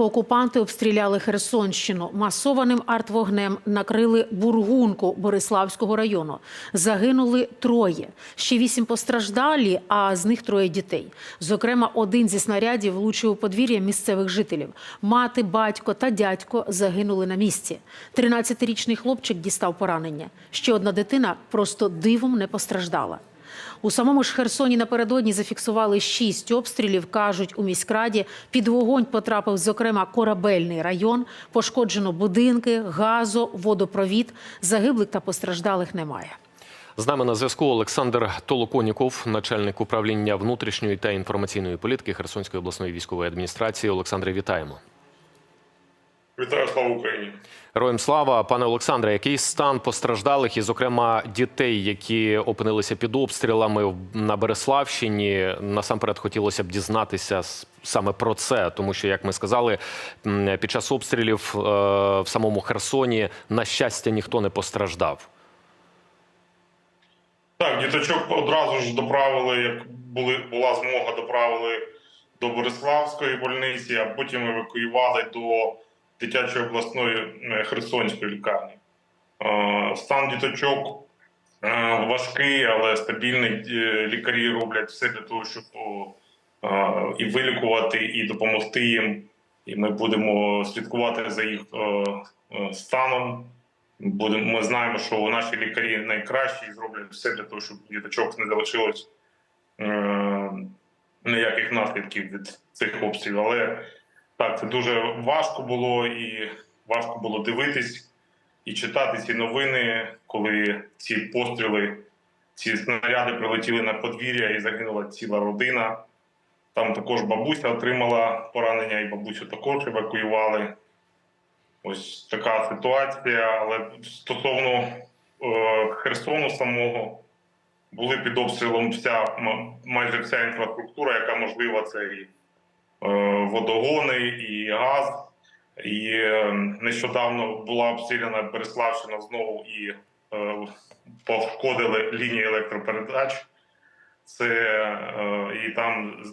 Окупанти обстріляли Херсонщину. Масованим артвогнем накрили Бургунку Бориславського району. Загинули троє. Ще вісім постраждалі, а з них троє дітей. Зокрема, один зі снарядів влучив у подвір'я місцевих жителів. Мати, батько та дядько загинули на місці. 13-річний хлопчик дістав поранення. Ще одна дитина просто дивом не постраждала. У самому ж Херсоні напередодні зафіксували шість обстрілів. кажуть у міськраді. Під вогонь потрапив, зокрема, корабельний район. Пошкоджено будинки, газо, водопровід. Загиблих та постраждалих немає. З нами на зв'язку Олександр Толоконіков, начальник управління внутрішньої та інформаційної політики Херсонської обласної військової адміністрації. Олександре, вітаємо. Вітаю слава Україні. Героям слава, пане Олександре, який стан постраждалих і, зокрема, дітей, які опинилися під обстрілами на Береславщині. Насамперед хотілося б дізнатися саме про це, тому що, як ми сказали, під час обстрілів е, в самому Херсоні, на щастя, ніхто не постраждав. Так, діточок одразу ж доправили, як були, була змога, доправили до Бориславської больниці, а потім евакуювали до дитячої обласної е, Херсонської лікарні. Е, Стан діточок е, важкий, але стабільний. Лікарі роблять все для того, щоб і вилікувати, і допомогти їм. І ми будемо слідкувати за їх станом. Ми знаємо, що наші лікарі найкращі і зроблять все для того, щоб діточок не залишилось ніяких наслідків від цих обстрілів. Але так, це дуже важко було і важко було дивитись і читати ці новини, коли ці постріли, ці снаряди прилетіли на подвір'я і загинула ціла родина. Там також бабуся отримала поранення, і бабусю також евакуювали. Ось така ситуація. Але стосовно е, Херсону самого були під обстрілом вся майже вся інфраструктура, яка можлива, це і водогони, і газ. І е, нещодавно була обстріляна Береславщина знову і е, пошкодили лінії електропередач. Це е, і там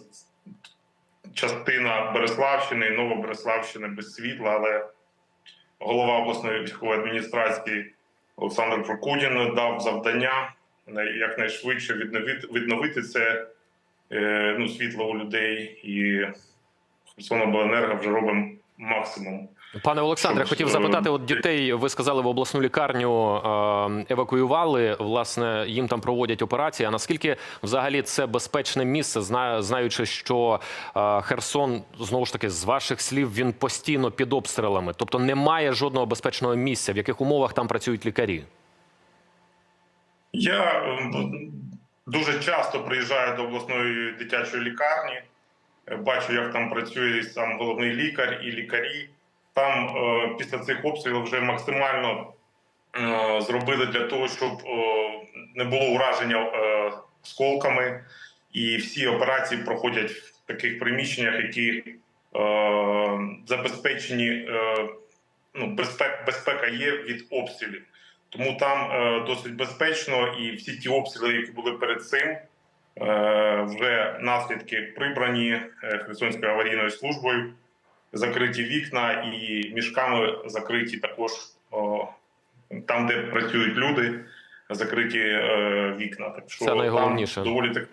частина Береславщини і Новобереславщини без світла, але голова обласної військової адміністрації Олександр Прокудін дав завдання най- якнайшвидше відновити, відновити це е, ну, світло у людей. І Херсонобленерго вже робимо максимум. Пане Олександре, хотів е, запитати, от дітей ви сказали в обласну лікарню е, евакуювали. Власне, їм там проводять операції. А наскільки взагалі це безпечне місце, зна- знаючи, що е, Херсон знову ж таки з ваших слів він постійно під обстрілами, тобто немає жодного безпечного місця, в яких умовах там працюють лікарі? Я дуже часто приїжджаю до обласної дитячої лікарні, бачу, як там працює сам головний лікар і лікарі. Там е, після цих обстрілів вже максимально е, зробили для того, щоб е, не було ураження е, осколками, і всі операції проходять в таких приміщеннях, які е, забезпечені. Е, ну, безпека, безпека є від обстрілів. Тому там е, досить безпечно, і всі ті обстріли, які були перед цим, е, вже наслідки прибрані е, Херсонською аварійною службою, закриті вікна і мішками закриті також там, де працюють люди, закриті е, вікна. Так що Це найголовніше. Там доволі так.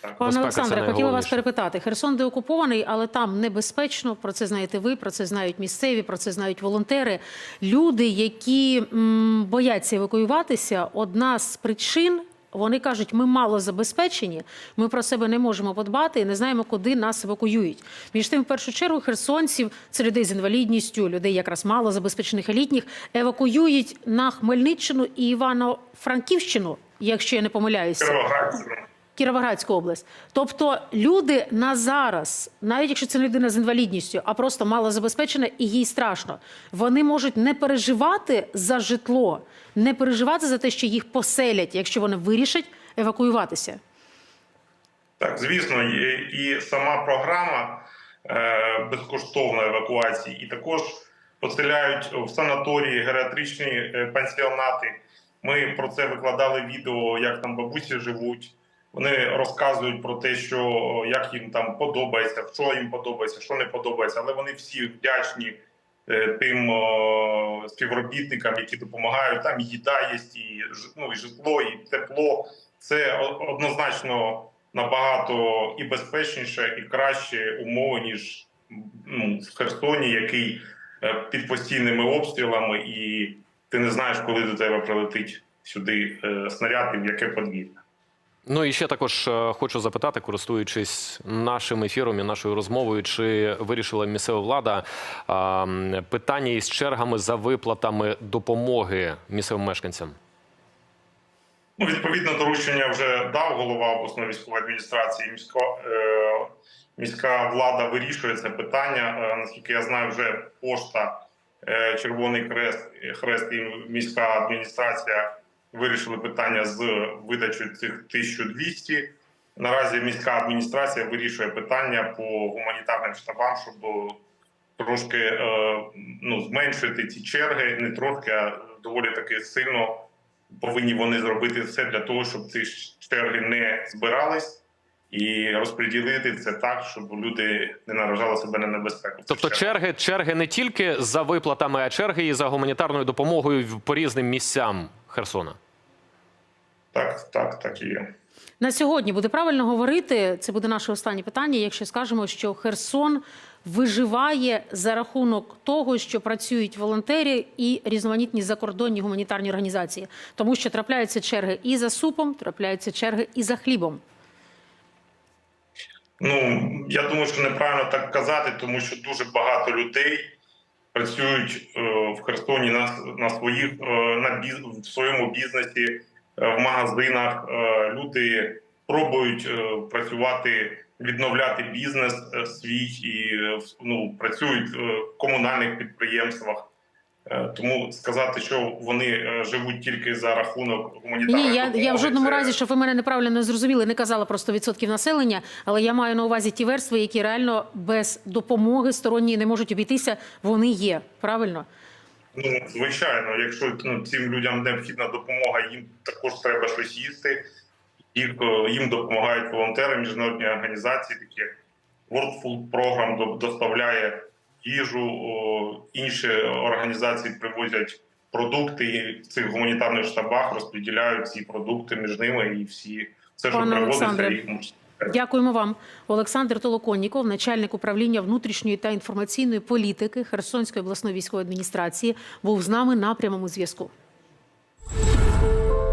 Пане Безпека Олександре, хотіла вас перепитати. Херсон деокупований, але там небезпечно. Про це знаєте ви, про це знають місцеві, про це знають волонтери. Люди, які м, бояться евакуюватися, одна з причин. Вони кажуть, ми мало забезпечені, ми про себе не можемо подбати і не знаємо, куди нас евакуюють. Між тим, в першу чергу, херсонців це людей з інвалідністю, людей якраз мало забезпечених елітніх, евакуюють на Хмельниччину і Івано-Франківщину, якщо я не помиляюся. Кіровоградську область. Тобто люди на зараз, навіть якщо це людина з інвалідністю, а просто малозабезпечена і їй страшно, вони можуть не переживати за житло, не переживати за те, що їх поселять, якщо вони вирішать евакуюватися. Так, звісно, і, сама програма е, безкоштовної евакуації, і також поселяють в санаторії, геріатричні е, пансіонати. Ми про це викладали відео, як там бабусі живуть. Вони розказують про те, що як їм там подобається, що їм подобається, що не подобається, але вони всі вдячні е, тим о, співробітникам, які допомагають. Там їда є, і ну, і житло, і тепло. Це однозначно набагато і безпечніше, і краще умови, ніж ну, в Херсоні, який е, під постійними обстрілами, і ти не знаєш, коли до тебе прилетить сюди е, снаряд і в яке подвір'я. Ну і ще також е, хочу запитати, користуючись нашим ефіром і нашою розмовою, чи вирішила місцева влада питання із чергами за виплатами допомоги місцевим мешканцям? Ну, відповідне доручення вже дав голова обласної військової адміністрації. Міська, е, міська влада вирішує це питання. Е, наскільки я знаю, вже пошта, е, Червоний Хрест, Хрест і міська адміністрація вирішили питання з видачею цих 1200. Наразі міська адміністрація вирішує питання по гуманітарним штабам, щоб трошки е, ну, зменшити ці черги, не трошки, а доволі таки сильно повинні вони зробити все для того, щоб ці черги не збирались, і розподілити це так, щоб люди не наражали себе на небезпеку. Тобто черги, черги не тільки за виплатами, а черги і за гуманітарною допомогою по різним місцям Херсона. так, так, так і є. На сьогодні буде правильно говорити. Це буде наше останнє питання. Якщо скажемо, що Херсон виживає за рахунок того, що працюють волонтери і різноманітні закордонні гуманітарні організації, тому що трапляються черги і за супом, трапляються черги і за хлібом. Ну я думаю, що неправильно так казати, тому що дуже багато людей працюють е, в Херсоні на, на своїх е, на біз, в своєму бізнесі, е, в магазинах. Люди пробують працювати, відновляти бізнес свій і ну, працюють в комунальних підприємствах. Е, Тому сказати, що вони е, живуть тільки за рахунок гуманітарної Ні, я, я в жодному це- разі, щоб ви мене неправильно не зрозуміли, не казала про 100% населення, але я маю на увазі ті верстви, які реально без допомоги сторонньої не можуть обійтися. Вони є правильно. Ну, звичайно, якщо ну, цим людям необхідна допомога, їм також треба щось їсти. Їх, е, їм допомагають волонтери, міжнародні організації, такі World Food Program до- доставляє їжу, о, інші організації привозять продукти і в цих гуманітарних штабах розподіляють ці продукти між ними і всі все, що Пане привозиться, їх можуть. Дякуємо вам, Олександр Толоконніков, начальник управління внутрішньої та інформаційної політики Херсонської обласної військової адміністрації, був з нами на прямому зв'язку.